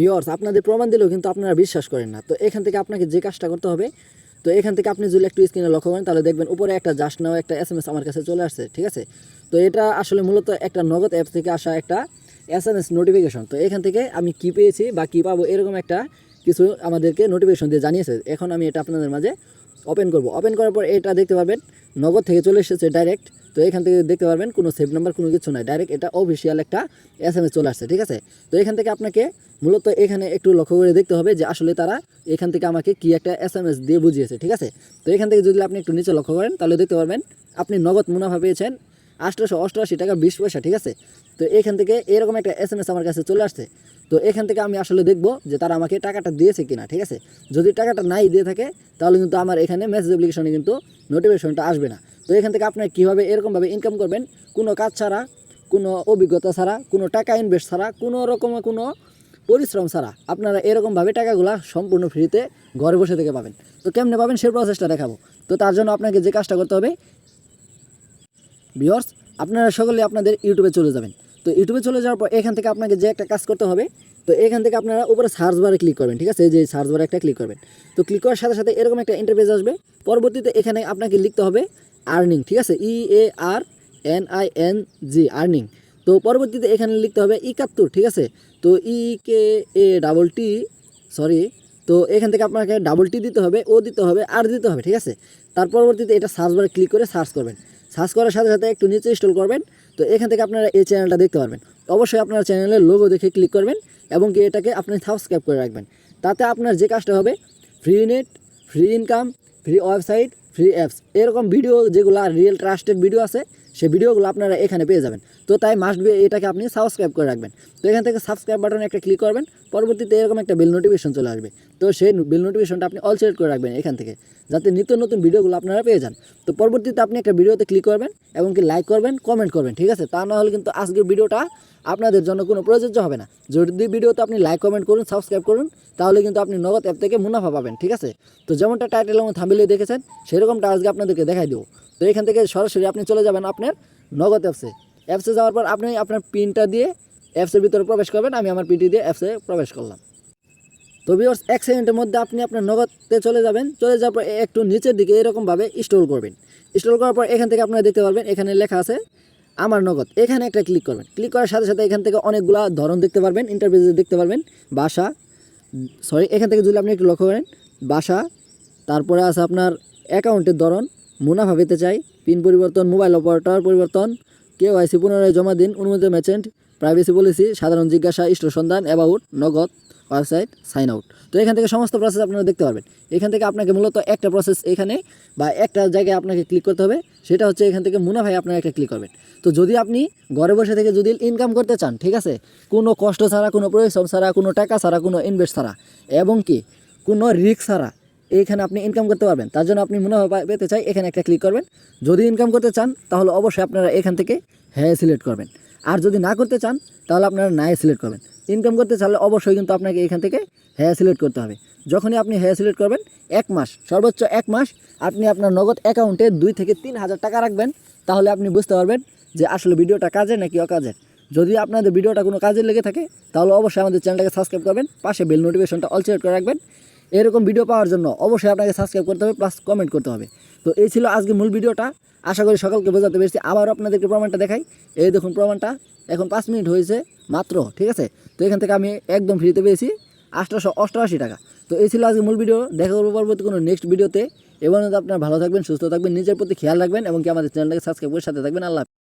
Viewers আপনাদের প্রমাণ দিলেও কিন্তু আপনারা বিশ্বাস করেন না। তো এখান থেকে আপনাকে যে কাজটা করতে হবে, তো এখান থেকে আপনি যদি একটু স্ক্রিনে লক্ষ্য করেন, তাহলে দেখবেন উপরে একটা জাস্ট নাও একটা এস আমার কাছে চলে আসছে, ঠিক আছে? তো এটা আসলে মূলত একটা নগদ অ্যাপ থেকে আসা একটা এস এম এস নোটিফিকেশন তো এখান থেকে আমি কী পেয়েছি বা কী পাবো এরকম একটা কিছু আমাদেরকে নোটিফিকেশন দিয়ে জানিয়েছে। এখন আমি এটা আপনাদের মাঝে ওপেন করব। ওপেন করার পর এটা দেখতে পারবেন, নগদ থেকে চলে এসেছে ডাইরেক্ট তো এখান থেকে দেখতে পারবেন কোনো সেভ নাম্বার কোনো কিছু নাই। ডাইরেক্ট এটা অফিসিয়াল একটা এস এম এস চলে আসছে, ঠিক আছে? তো এখান থেকে আপনাকে মূলত এখানে একটু লক্ষ্য করে দেখতে হবে যে আসলে তারা এখান থেকে আমাকে কি একটা এস এম এস দিয়ে বুঝিয়েছে, ঠিক আছে? তো এখান থেকে যদি আপনি একটু নিচে লক্ষ্য করেন, তাহলে দেখতে পারবেন, আপনি নগদ মুনাফা পেয়েছেন আটশোশো অষ্টআশি টাকা বিশ পয়সা, ঠিক আছে? তো এখান থেকে এরকম একটা এস আমার কাছে চলে আসছে। তো এখান থেকে আমি আসলে দেখব যে তারা আমাকে টাকাটা দিয়েছে কিনা, ঠিক আছে? যদি টাকাটা নাই দিয়ে থাকে, তাহলে কিন্তু আমার এখানে মেসেজ অ্যাপ্লিকেশনে কিন্তু নোটিফিকেশনটা আসবে না। তো এখান থেকে আপনার কীভাবে এরকমভাবে ইনকাম করবেন? কোনো কাজ ছাড়া, কোনো অভিজ্ঞতা ছাড়া, কোনো টাকা ইনভেস্ট ছাড়া, কোনো রকম কোনো পরিশ্রম ছাড়া আপনারা এরকমভাবে টাকাগুলা সম্পূর্ণ ফ্রিতে ঘরে বসে থেকে পাবেন। তো কেমনে পাবেন সেই প্রসেসটা দেখাবো। তো তার জন্য আপনাকে যে কাজটা করতে হবে ভিওর্স আপনারা সকলে আপনাদের ইউটিউবে চলে যাবেন। তো ইউটিউবে চলে যাওয়ার পর এখান থেকে আপনাকে যে একটা কাজ করতে হবে, তো এখান থেকে আপনারা উপরে সার্চ বারে ক্লিক করবেন, ঠিক আছে? এই যে সার্চ বারে একটা ক্লিক করবেন। তো ক্লিক করার সাথে সাথে এরকম একটা ইন্টারফেস আসবে। পরবর্তীতে এখানে আপনাকে লিখতে হবে আর্নিং ঠিক আছে? E A R N I N G earning তো পরবর্তীতে এখানে লিখতে হবে একাত্তর, ঠিক আছে? তো ই কে এ ডাবল টি সরি তো এখান থেকে আপনাকে ডাবল টি দিতে হবে ও দিতে হবে আর দিতে হবে, ঠিক আছে? তার পরবর্তীতে এটা সার্চ বারে ক্লিক করে সার্চ করবেন। সার্চ করার সাথে সাথে একটু নিচে ইনস্টল করবেন। তো এখান থেকে আপনারা এই চ্যানেলটা দেখতে পারবেন। অবশ্যই আপনার চ্যানেলের লোগো দেখে ক্লিক করবেন এবং কি এটাকে আপনি সাবস্ক্রাইব করে রাখবেন। তাতে আপনার যে কাজটা হবে free net free income free website free apps এরকম ভিডিও যেগুলো রিয়েল ট্রাস্টেড ভিডিও আছে সেই ভিডিওগুলো আপনারা এখানে পেয়ে যাবেন। তো তাই মাস্ট বি এটাকে আপনি সাবস্ক্রাইব করে রাখবেন। তো এখান থেকে সাবস্ক্রাইব বাটনে একটা ক্লিক করবেন, পরবর্তীতে এরকম একটা বেল নোটিফিকেশন চলে আসবে। তো সেই বেল নোটিফিকেশনটা আপনি অল সিলেক্ট করে রাখবেন এখান থেকে, যাতে নিত্য নতুন ভিডিওগুলো আপনারা পেয়ে যান। তো পরবর্তীতে আপনি একটা ভিডিওতে ক্লিক করবেন এবং কি লাইক করবেন কমেন্ট করবেন, ঠিক আছে? তা না হলে কিন্তু আজকের ভিডিওটা আপনাদের জন্য কোনো প্রযোজ্য হবে না। যদি ভিডিওতে আপনি লাইক কমেন্ট করুন সাবস্ক্রাইব করুন, তাহলে কিন্তু আপনি নগদ অ্যাপ থেকে মুনাফা পাবেন, ঠিক আছে? তো যেমনটা টাইটেল এবং থামিলে দেখেছেন, সেরকমটা আজকে আপনাদেরকে দেখাই দেবো। তো এখান থেকে সরাসরি আপনি চলে যাবেন আপনার নগদ অ্যাপসে। অ্যাপসে যাওয়ার পর আপনি আপনার পিনটা দিয়ে অ্যাপসের ভিতরে প্রবেশ করবেন, আমি আমার পিনটি দিয়ে অ্যাপসে প্রবেশ করলাম। তো ভিউয়ার্স এক সেকেন্ডের মধ্যে আপনি আপনার নগদে চলে যাবেন, চলে যাওয়ার পর একটু নিচের দিকে এরকমভাবে স্টোর করবেন। স্টোর করার পর এখান থেকে আপনারা দেখতে পারবেন, এখানে লেখা আছে, আমার নগদ। এখানে একটা ক্লিক করবেন। ক্লিক করার সাথে সাথে এখান থেকে অনেকগুলা ধরন দেখতে পারবেন ইন্টারভিউ দেখতে পারবেন, বাসা সরি এখান থেকে যদি আপনি একটু লক্ষ্য করেন, বাসা, তারপরে আছে আপনার অ্যাকাউন্টের ধরন মুনাফা পেতে চাই পিন পরিবর্তন, মোবাইল অপারেটর পরিবর্তন। কেউ আইসি পুনরায় জমা দিন, অনুমোদিত মেচেন্ট প্রাইভেসি পলিসি সাধারণ জিজ্ঞাসা ইষ্ট সন্ধান অ্যাবাউট নগদ ওয়েবসাইট সাইন আউট তো এখান থেকে সমস্ত প্রসেস আপনারা দেখতে পারবেন। এখান থেকে আপনাকে মূলত একটা প্রসেস এখানে বা একটা জায়গায় আপনাকে ক্লিক করতে হবে। সেটা হচ্ছে এখান থেকে মুনাফায় আপনারা একটা ক্লিক করবেন। তো যদি আপনি ঘরে বসে থেকে যদি ইনকাম করতে চান, ঠিক আছে? কোনো কষ্ট ছাড়া, কোনো পরিশ্রম ছাড়া, কোনো টাকা ছাড়া, কোনো ইনভেস্ট ছাড়া, এবং কি কোনো রিস্ক ছাড়া এইখানে আপনি ইনকাম করতে পারবেন। তার জন্য আপনি মুনাফা পা- পেতে চাই, এখানে একটা ক্লিক করবেন। যদি ইনকাম করতে চান, তাহলে অবশ্যই আপনারা এখান থেকে হ্যাঁ সিলেক্ট করবেন। আর যদি না করতে চান, তাহলে আপনারা নাই সিলেক্ট করবেন। ইনকাম করতে চাইলে অবশ্যই কিন্তু আপনাকে এখান থেকে হ্যাঁ সিলেক্ট করতে হবে। যখনই আপনি হ্যাঁ সিলেক্ট করবেন, এক মাস, সর্বোচ্চ এক মাস আপনি আপনার নগদ অ্যাকাউন্টে দুই থেকে তিন হাজার টাকা রাখবেন। তাহলে আপনি বুঝতে পারবেন যে আসলে ভিডিওটা কাজের নাকি অকাজের। যদি আপনাদের ভিডিওটা কোনো কাজে লেগে থাকে, তাহলে অবশ্যই আমাদের চ্যানেলটাকে সাবস্ক্রাইব করবেন, পাশে বেল নোটিফিকেশনটা অল করে রাখবেন। এরকম ভিডিও পাওয়ার জন্য অবশ্যই আপনাকে সাবস্ক্রাইব করতে হবে প্লাস কমেন্ট করতে হবে। তো এই ছিল আজকে মূল ভিডিওটা আশা করি সকলকে বোঝাতে পেরেছি। আবারও আপনাদেরকে প্রমাণটা দেখাই। এই দেখুন প্রমাণটা। এখন পাঁচ মিনিট হয়েছে মাত্র, ঠিক আছে? তো এখান থেকে আমি একদম ফ্রিতে পেয়েছি আটশোশো অষ্টআশি টাকা। তো এই ছিল আজকে মূল ভিডিও দেখা করব পরবর্তী কোনো নেক্সট ভিডিওতে এবং আপনারা ভালো থাকবেন, সুস্থ থাকবেন, নিজের প্রতি খেয়াল রাখবেন এবং কি আমাদের চ্যানেলটাকে সাবস্ক্রাইব করে সাথে থাকবেন। আল্লাহ।